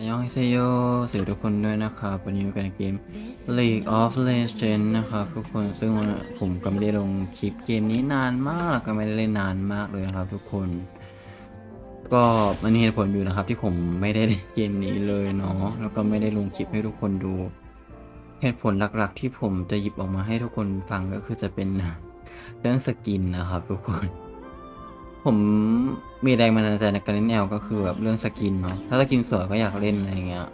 อันยองเซโยสวัสดีทุกคนด้วยนะครับ วันนี้กันในเกม League of Legends นะครับ ทุกคนซึ่งผมก็ไม่ได้ลงคลิปเกมนี้นานมากแล้วก็ไม่ได้เล่นนานมากเลยนะครับ ทุกคน ก็มันมีเหตุผลอยู่นะครับ ที่ผมไม่ได้เล่นเกมนี้เลยเนาะแล้วก็ไม่ได้ลงคลิปให้ทุกคนดู เหตุผลหลักๆ ที่ผมจะหยิบออกมาให้ทุกคนฟังก็คือจะเป็นเรื่องสกินนะครับ ทุกคน ผมมีแรงบันดาลใจในการเล่นแอลก็คือแบบเรื่องสกินเนาะถ้าสกินสวยก็อยากเล่นอะไรเงี้ย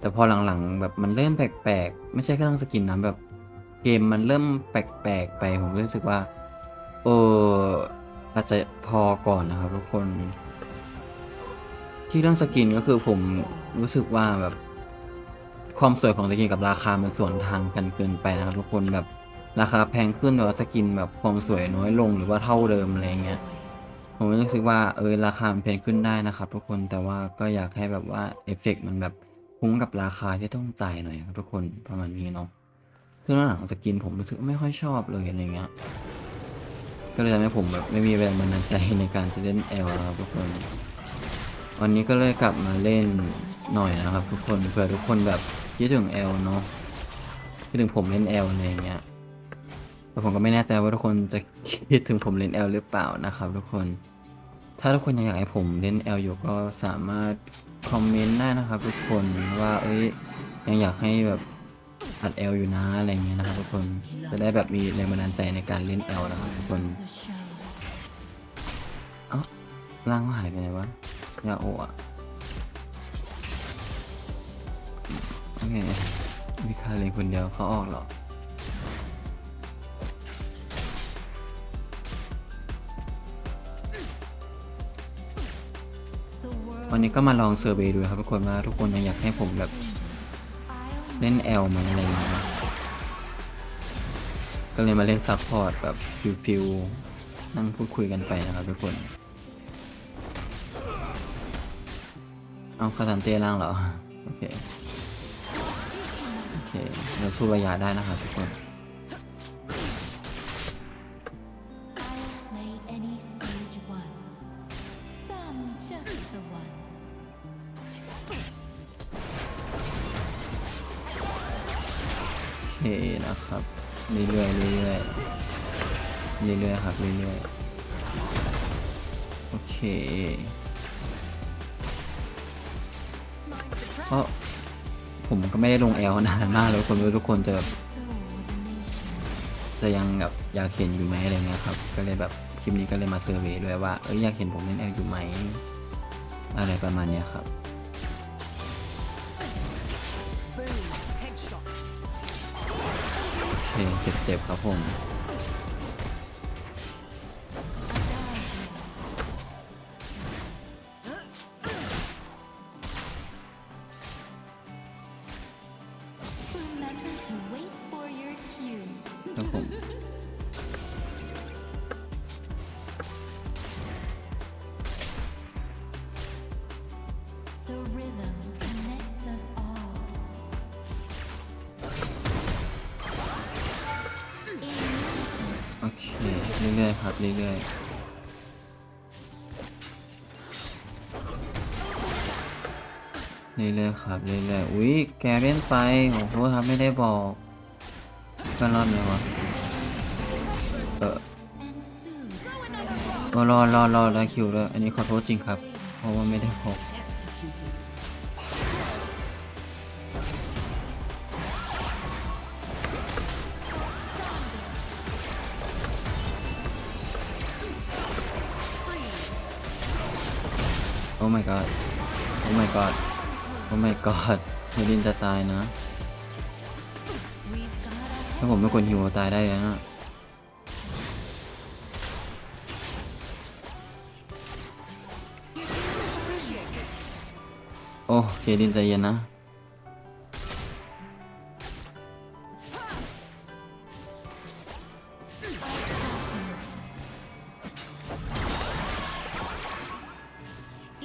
แต่พอหลังๆแบบมันเริ่มแปลกๆ ไม่ใช่แค่เรื่องสกินนะแบบ เกมมันเริ่มแปลกๆไปผมรู้สึกว่าเอออาจจะพอก่อนนะครับทุกคน ที่เรื่องสกินก็คือผมรู้สึกว่าแบบความสวยของสกินกับราคามันส่วนทางกันเกินไปนะครับทุกคนแบบราคาแพงขึ้นแต่ว่าสกินแบบความสวยน้อยลงหรือว่าเท่าเดิมอะไรเงี้ย ผมรู้สึกว่าเออราคามันแพงขึ้นได้นะครับ ทุกคนแต่ว่าก็อยากให้แบบว่าเอฟเฟกต์มันแบบคุ้มกับราคาที่ต้องจ่ายหน่อยครับทุกคนประมาณนี้เนาะคือหลังสกินผมรู้สึกไม่ค่อยชอบเลยอะไรเงี้ยก็เลยทำให้ผมแบบไม่มีแรงบันดาลใจในการจะเล่นแอลครับทุกคนวันนี้ก็เลยกลับมาเล่นหน่อยนะครับ ทุกคนเผื่อทุกคนแบบคิดถึงแอลเนาะคิดถึงผมเล่นแอลอะไรเงี้ยแต่ผมก็ไม่แน่ใจว่าทุกคนจะคิดถึงผมเล่นแอลหรือเปล่านะครับ ทุกคน ถ้าทุกคนยังอยากให้ผมเล่นแอลอยู่ก็สามารถคอมเมนต์ได้นะครับทุกคนว่าเอ้ยยังอยากให้แบบอัดแอลอยู่นะอะไรเงี้ยนะครับทุกคนจะได้แบบมีแรงบันดาลใจในการเล่นแอลนะครับทุกคนเอ้าร่างเขาหายไปไหนวะยาโอะโอเคมีคาเลนคนเดียวเขาออกหรอ วันนี้ก็มาลองเซอร์เวย์ดูครับทุกคนว่าทุกคนยังอยากให้ผมแบบเล่นแอลไหมอะไรอย่างเงี้ยก็เลยมาเล่นซัพพอร์ตแบบฟิวๆนั่งพูดคุยกันไปนะครับทุกคน เอาคาซันเต้ล่างเหรอ โอเค โอเคเราสู้ระยะได้นะครับทุกคน เรื่อยๆเรื่อยๆเรื่อยๆครับเรื่อยๆโอเคเพราะผมก็ไม่ได้ลงแอลนานมากแล้วคนรู้ทุกคนจะแบบจะยังแบบอยากเห็นอยู่ไหมอะไรเงี้ยครับ ก็เลยแบบคลิปนี้ก็เลยมาเซอร์เวย์ด้วยว่าเอ้ยอยากเห็นผมเล่นแอลอยู่ไหมอะไรประมาณเนี้ยครับ โอเคเจ็บครับผม เรื่อยๆครับเรื่อยๆอุ้ยแกเล่นไปโอ้โหครับไม่ได้บอกก็รอดไหมวะเออ and soon โอ้รอรอรอคิวแล้วยอันนี้ขอโทษจริงครับ เพราะว่าไม่ได้บอกโอ้ my god โอ้ my god โอ้ my god เฮลินจะตายนะ ถ้าผมไม่กดหิวตายได้แล้วนะโอ้เคดินใจเย็นนะ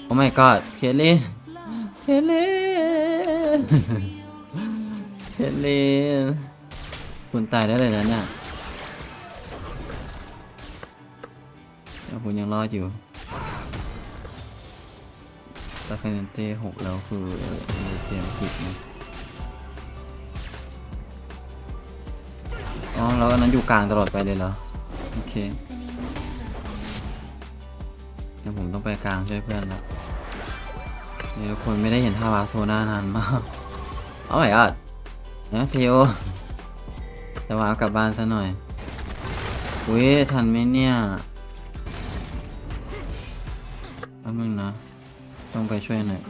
โอ้ my god เคลิน น real เลินคุณตายได้เลยนะเนี่ยแต่คุณยังรอดอยู่ตาคาเนเต้หกแล้วคือเตรียมผิดนะ อ๋อ แล้วอันนั้นอยู่กลางตลอดไปเลยเหรอ โอเคเดี๋ยวผมต้องไปกลางช่วยเพื่อนละ นี่ทุกคนไม่ได้เห็นทาวาโซน่านานมากโอ้ยอะนะเซโอจะวากลับบ้านซะหน่อยอุ้ยทันไหมเนี่ยแป๊บนึงนะ ต้องไปช่วยหน่อย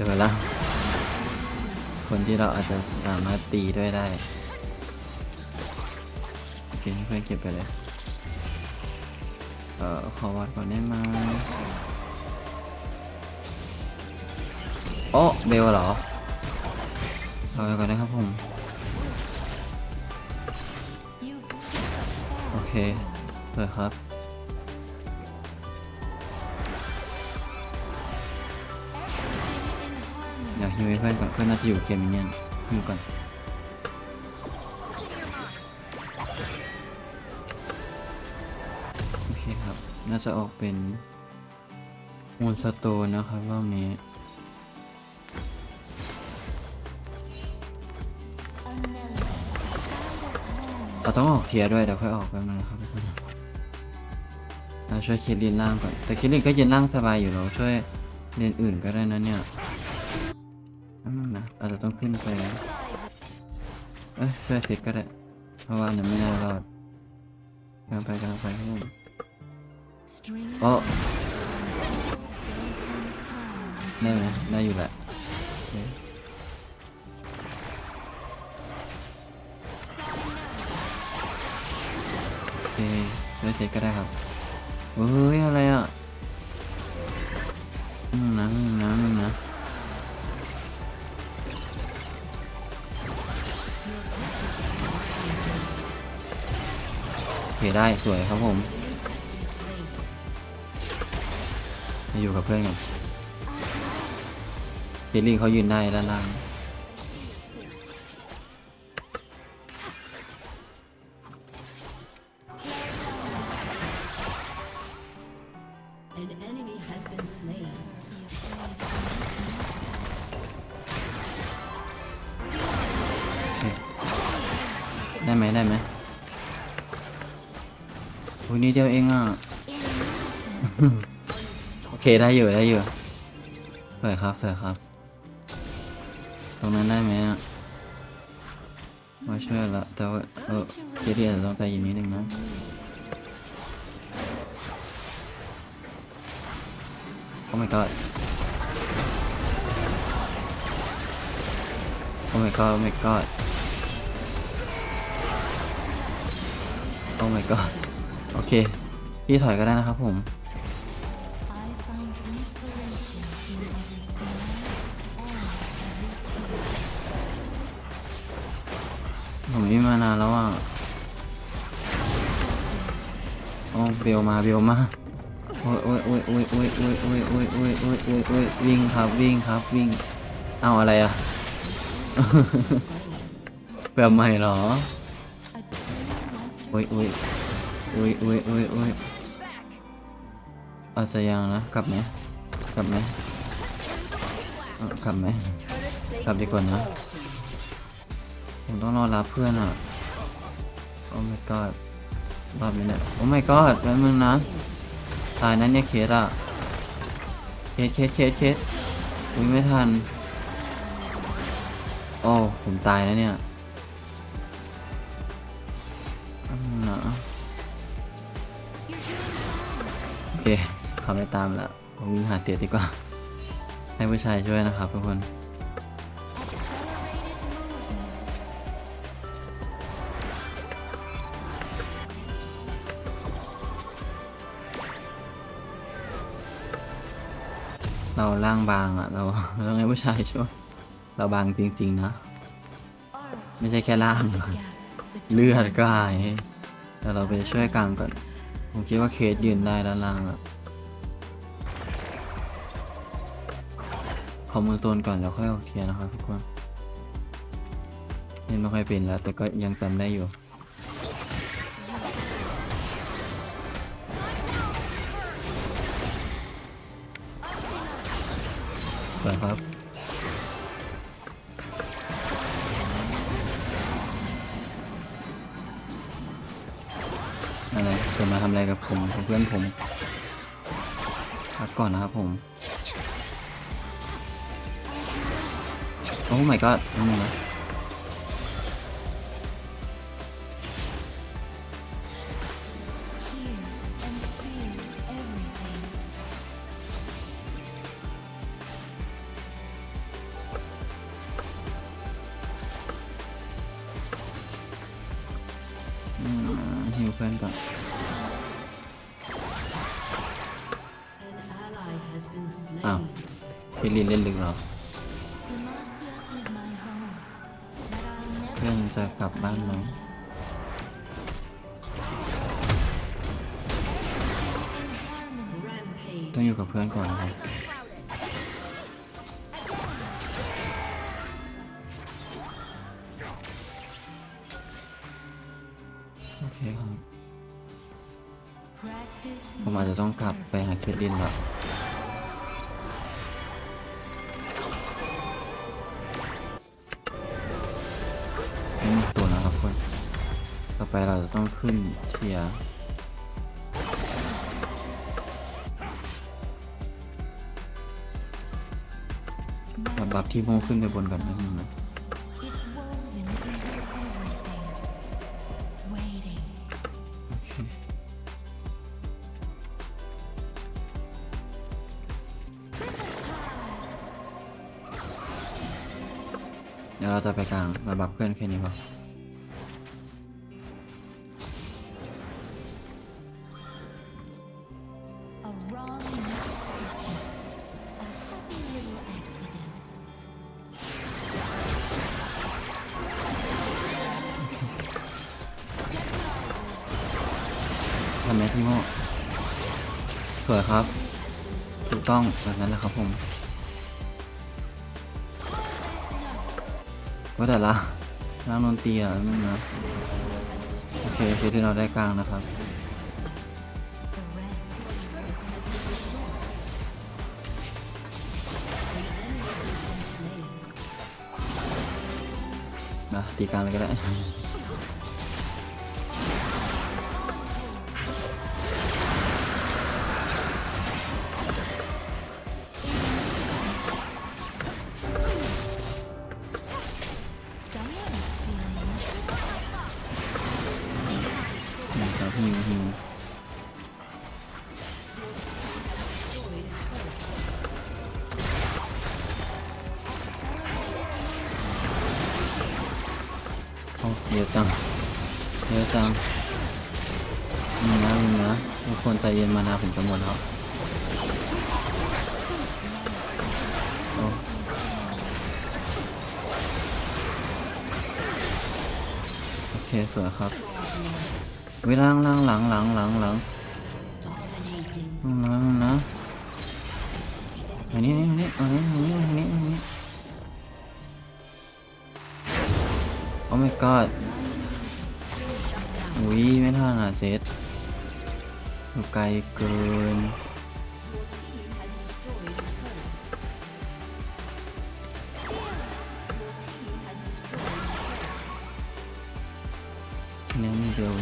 ดี๋ยวก่อนละคนที่เราอาจจะสามารถตีด้วยได้โอเคให้เพื่อนเก็บไปเลย เอ่อ ขอวัดก่อนได้ไหมโอ้เบลเหรอรอไปก่อนนะครับผม โอเคเลยครับ ดี๋ยวฮิวให้เพื่อนก่อนเพื่อนน่าจะอยู่เกมมินเนี่ยนฮิวก่อนโอเคครับ น่าจะออกเป็นมูนสโตนนะครับรอบนี้เราต้องออกเทียด้วยเดี๋ยวค่อยออกแป๊บนึงนะครับทุกคนเราช่วยเคสลินล่างก่อน แต่เคสลินก็ยืนล่างสบายอยู่เราช่วยเลนอื่นก็ได้นะเนี่ย ต้องขึ้นไปเอ้ยช่วยเซตก็ได้ เพราะว่าอันนั้นไม่น่ารอดกำลังไปกำลังไปครับผม String โอ้ time. ได้ไหมได้อยู่แหละโอเคโอเคช่วยเซตก็ได้ครับเฮ้ยอะไรอะอืมนะอืมนะ เคได้สวยครับผมมาอยู่กับเพื่อนกันเจลลี่เขายืนได้ด้านล่าง เคได้อยู่ได้อยู่สวยครับสวยครับ ตรงนั้นได้ไหมอะมาช่วยละแต่ว่าเออเจดีอาจจะต้องใจเย็นนิดนึงนะโอ้ my god โอ้ my god โอ้ my god โอ้ my god โอเค พี่ถอยก็ได้นะครับผม มไม่มานานแล้วอะโอ้เบลมาเบลมาโอ้ยโอ้ยโอ้ยโอ้ยโอ้ยโอ้ยโอ้ยโอ้ยโอ้ยโอ้ยโอ้ยโอ้ยวิ่งครับวิ่งครับวิ่ง เอาอะไรอะแบบใหม่เหรอโอ้ยโอ้ยโอ้ยโอ้ยโอ้ยโอ้ยอาจจะยังนะกลับไหมกลับไหมกลับไหมกลับดีกว่านะ ผมต้องรอรับเพื่อนอะ โอ้ my god รอบนี้เนี่ย โอ้ my god แป๊บนึงนะ ตายนั้นเนี่ยเคสอะ เคสเคสเคสเคสอุ้ยไม่ทัน โอ้ ผมตายแล้วเนี่ยนะโอเคขับได้ตามแล้วผมวิ่งหาเสียดีกว่า ให้ผู้ชายช่วยนะครับทุกคน เราล่างบางอะเราเราต้องผู้ชายช่วยเราบางจริง ๆ นะ ไม่ใช่แค่ล่าง เลือดก็หายแต่เราไปช่วยกลางก่อน ผมคิดว่าเคสยืนได้ด้านล่างอะขอมือโซนก่อนแล้วค่อยออเทียร์นะครับทุกคนเล่นไม่ค่อยเป็นแล้ว แต่ก็ยังจำได้อยู่ เปิดครับอะไรจะมาทำอะไรกับผมกับเพื่อนผมพักก่อนนะครับผม โอ้ my god นี่นะ อ้าวพี่ลินเล่นลึกเหรอ Demacia is my home, but I'll never เพื่อนจะกลับบ้านไหมต้องอยู่กับเพื่อนก่อนนะครับโอเคครับ ผมอาจจะต้องกลับไปหาเคทลินละนี่ ขึ้นเทียร์แบบบัฟที่โมขึ้นไปบนก่อนนิดนึงนะเคเดี๋ยวเราจะไปกลางมาบัฟเพื่อนแค่นี้พอ ทำไหมพี่โมสวยครับ ถูกต้องแบบนั้นแหละครับผมว่าแต่ละร่างนนตีอะนั่นนะ โอเคคือที่เราได้กลางนะครับ The rest นะตีกลางเลยก็ได้ ฮิวฮิวโอ้เยอะจังเยอะจังนี่นะนี่นะทุกคนใจเย็นมานาผมจะหมดแล้วโอเคสวยครับ เวลางล่างหลังหลังหลังหลัง Dominating. นะอันนี้อันนี้อันนี้อันนี้อันนี้อันนี้โอ้ my god อุ้ยไม่ทันอะเซตดูไกลเกินเนี้ยมีเดียว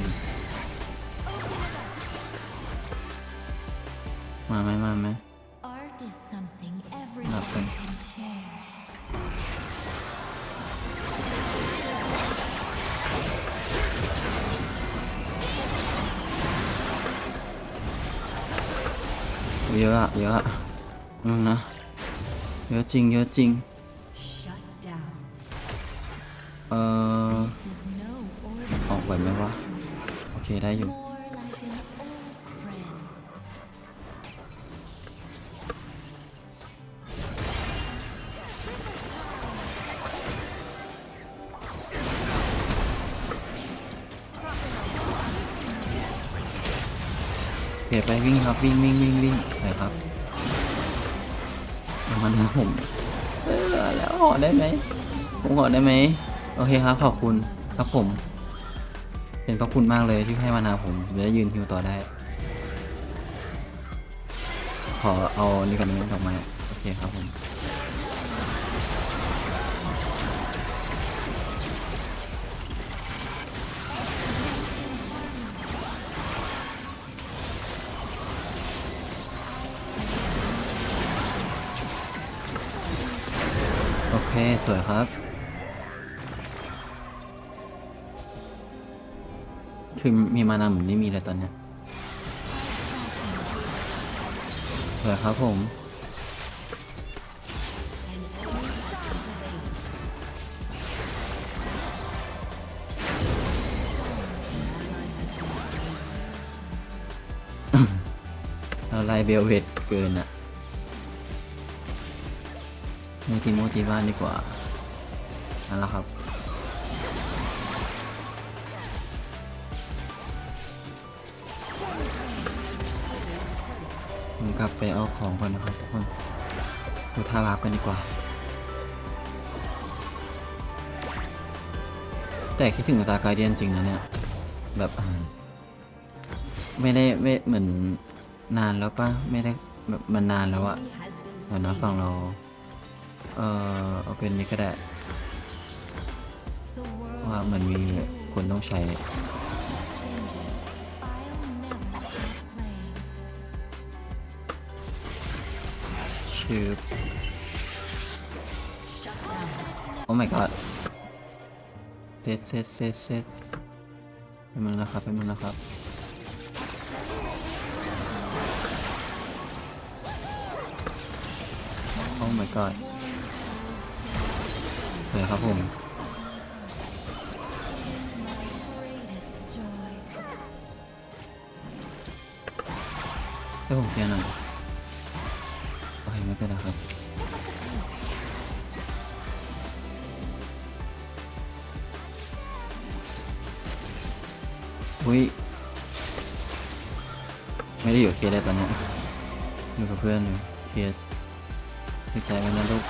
มาไหมมาไหม art is something Nothing. everyone can share. เยอะอะเยอะอะนึงนะเยอะจริงเยอะจริง Shut down. เอ่อ This is no ordinary ออกไหวไหมวะ โอเคได้อยู่ วิ่งครับวิ่งวิ่งวิ่งวิ่งไปครับเอามันผมเออแล้วห่อได้ไหมผมห่อได้ไหมโอเคครับขอบคุณครับผม เป็นขอบคุณมากเลยที่ให้มานาผมจะได้ยืนฮิวต่อได้ ขอเอานี่ก่อนนี้ดอกไม้โอเคครับผม สวยครับ คือมีมานาเหมือนไม่มีเลยตอนเนี้ยสวยครับผมเราไล่เบลเวตเกินอะ ทีโมทีบ้านดีกว่านั่นแหละครับผมกลับไปเอาของก่อนนะครับทุกคนดูท่าร์ปกันดีกว่า แต่คิดถึงตาไกเดียนจริงนะเนี่ย แบบไม่ได้ไม่เหมือนนานแล้วปะไม่ได้แบบมันนานแล้วอะเหมือนนะฝั่งเรา เออเอาเป็นนี้ก็ได้เพราะว่ามือนมีคนต้องใช้ชื่อโอ้ my god เซตเซตเซตเซตไปมึงนะครับไปมึงนะครับโอ้ my god เลยครับผมให้ผมเคลียร์หน่อยโอเคไม่เป็นไรครับอุ้ยไม่ได้อยู่เคลียร์ได้ตอนนี้อยู่กับเพื่อนอยู่เคลียร์ติดใจกันนะลูก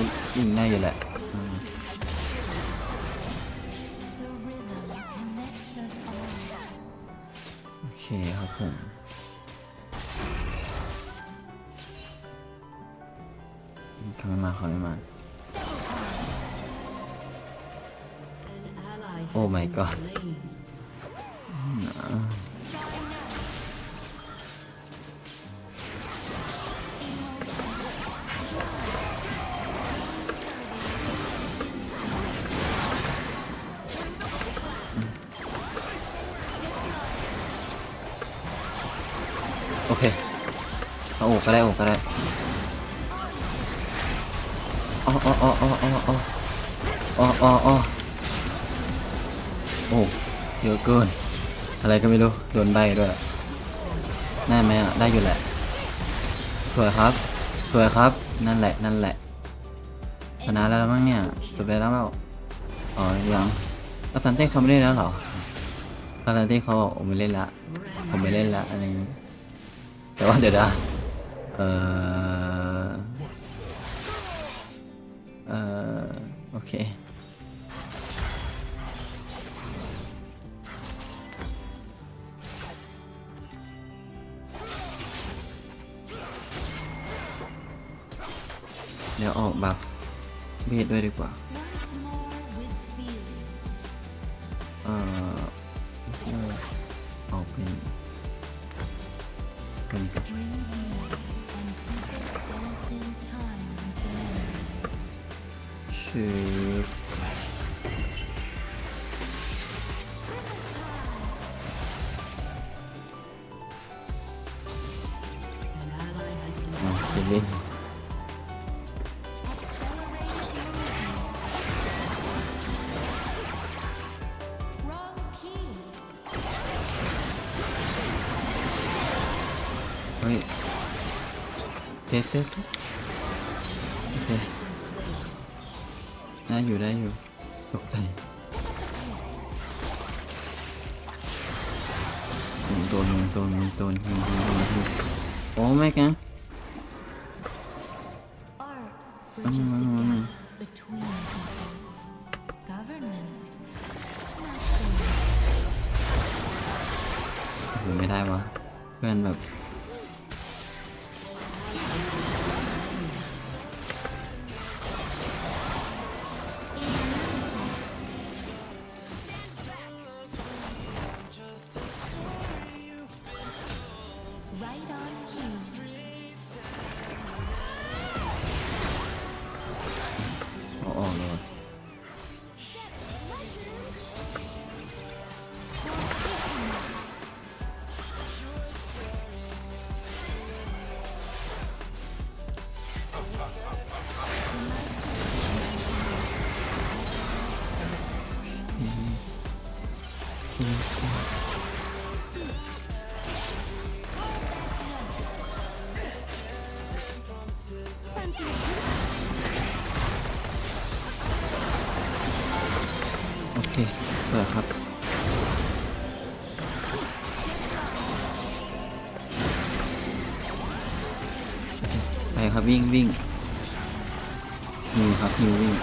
ยร์ยิงได้อยู่แหละอืม The rhythm connects us all. โอเคครับผมเขาไม่มาเขาไม่มา An ally has Oh my been God. ก็ได้อกก็ได้อ๋ออ๋ออ๋ออ๋ออ๋ออ๋ออ๋ออ๋อโอ้เยอะเกิน อะไรก็ไม่รู้ โดนใบด้วยได้ไหมอะ ได้อยู่แหละ สวยครับ สวยครับ นั่นแหละ นั่นแหละ ชนะแล้วมั้งเนี่ย จบไปแล้วเปล่าอ๋อ ยังอาซันเต้เขาไม่เล่นแล้วเหรออาซันเต้เขาบอกผมไม่เล่นละ ผมไม่เล่นละอะไรแต่ว่าเดี๋ยวนะ เออเออโอเคเดี๋ยวออกบัฟเบสด้วยดีกว่า ฮ้ยเซฟเซฟโอเคได้อยู่ได้อยู่ตกใจโดนโดนโดนโดนโดนโดนโอ้แม่กันอืมไม่ได้วะเพื่อนแบบ Right on cue. ครับวิ่งวิ่งฮิวครับฮิววิ่ง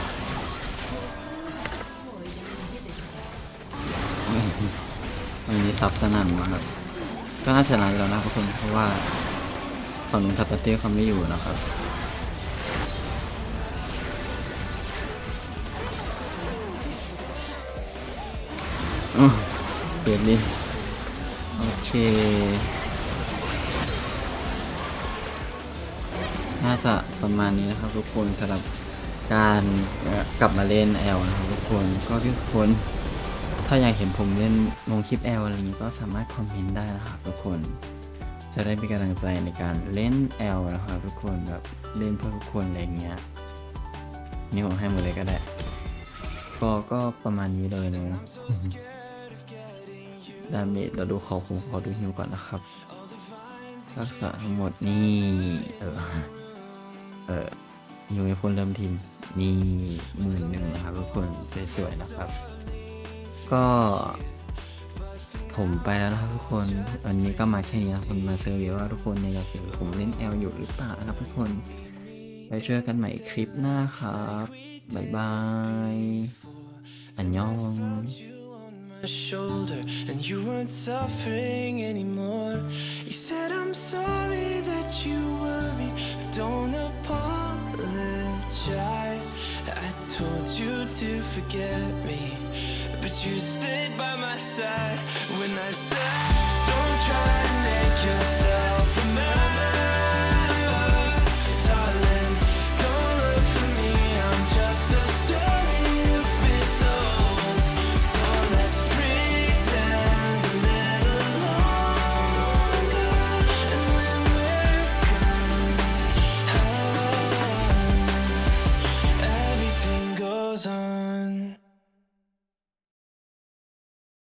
เฮ้ยมันมีซับสนั่นมาแบบก็น่าชนะอยู่แล้วนะทุกคนเพราะว่าฝั่งนู้นทัพเต้เขาไม่อยู่นะครับอืมเปลี่ยนดิโอเค น่าจะประมาณนี้นะครับทุกคนสำหรับการกลับมาเล่นแอลนะครับทุกคนก็ทุกคนถ้าอยากเห็นผมเล่นลงคลิปแอลอะไรอย่างนี้ก็สามารถคอมเมนต์ได้นะครับทุกคน จะได้มีกำลังใจในการเล่นแอลนะครับทุกคนแบบเล่นเพื่อทุกคนอะไรอย่างเงี้ยนี่ผมให้หมดเลยก็ได้ก็ก็ประมาณนี้เลยเนอะดาเมจเราดูขอผมขอดูฮิวก่อนนะครับ รักษาทั้งหมดนี่เออ เอ่อฮิวให้คนเริ่มทีมนี่หมื่นหนึ่งนะครับทุกคนสวยๆนะครับ ก็ ผมไปแล้วนะครับทุกคนวันนี้ก็มาแค่นี้นะคนมาเซอร์วีว่าทุกคนเนี่ยอยากเห็นผมเล่นแอลอยู่หรือเปล่านะครับทุกคนไปเจอกันใหม่คลิปหน้าครับบ๊ายบายอันยอง shoulder and you weren't suffering anymore. You said, I'm sorry. don't apologize. I told you to forget me, but you stayed by my side when I said, Don't try and make yourself.